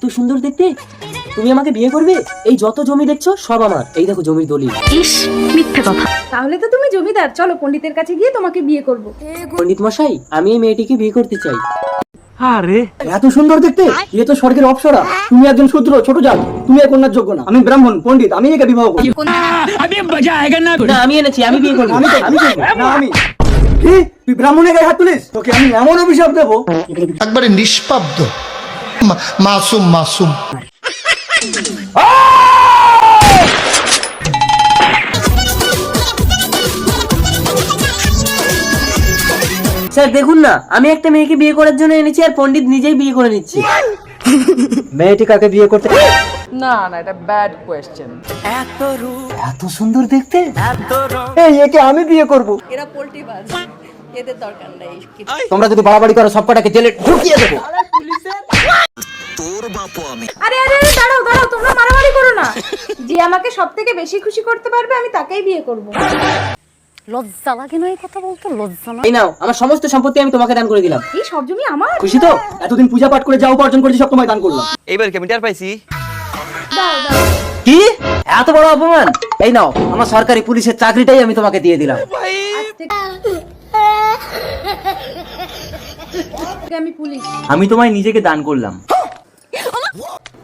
এত সুন্দর দেখতে। তুমি আমাকে বিয়ে করবে? এই যত জমি দেখছ সব আমার। এই দেখো জমির দলিল। ইস মিথ্যে কথা। তাহলে তো তুমি জমিদার। চলো পণ্ডিতের কাছে গিয়ে তোমাকে বিয়ে করব। পণ্ডিত মশাই আমি এই মেয়েটিকে বিয়ে করতে চাই। এত সুন্দর দেখতে? এ তো স্বর্গের অপসরা। তুমি একজন শূদ্র ছোট জাত। তুমি এর কন্যার যোগ্য না। আমি ব্রাহ্মণ পণ্ডিত আমি একে বিবাহ করব। না আমি এনেছি আমি বিয়ে করব। আমি আমি না আমি কি? তুই ব্রাহ্মণের গায়ে হাত তুলিস? তোকে আমি এমন অভিশাপ দেবো। একবারে নিষ্পাব্দ। মাসুম মাসুম। স্যার দেখুন না আমি একটা মেয়েকে বিয়ে করার জন্য এনেছি আর পণ্ডিত নিজেই বিয়ে করে নিচ্ছি। মেয়েটি কাকে বিয়ে করতে না না এটা ব্যাড কোয়েশ্চেন এত এত সুন্দর দেখতে? এই একে আমি বিয়ে করব। এরা পোল্ট্রি বাজ এদের দরকার নেই। তোমরা যদি বাড়াবাড়ি করো সব কটাকে জেলে ঢুকিয়ে দেবো। আরে আরে আরে দাঁড়াও দাঁড়াও তোমরা মারামারি করো না। যে আমাকে সব থেকে বেশি খুশি করতে পারবে আমি তাকেই বিয়ে করব। লজ্জা লাগে না এই কথা বলতে? লজ্জা না। এই নাও আমার সমস্ত সম্পত্তি আমি তোমাকে দান করে দিলাম। এই সব জমি আমার? খুশি তো? এতদিন পূজা পাঠ করে যা উপার্জন করেছি সব তোমায় দান করলাম। এইবার কি আমি টের পাইছি? কি? এত বড় অপমান? এই নাও আমার সরকারি পুলিশের চাকরিটাই আমি তোমাকে দিয়ে দিলাম। আজ থেকে আমি পুলিশ। আমি তোমায় নিজেকে দান করলাম।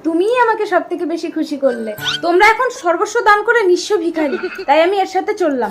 তুমিই আমাকে সব থেকে বেশি খুশি করলে। তোমরা এখন সর্বস্ব দান করে নিঃস্ব ভিখারি। তাই আমি এর সাথে চললাম।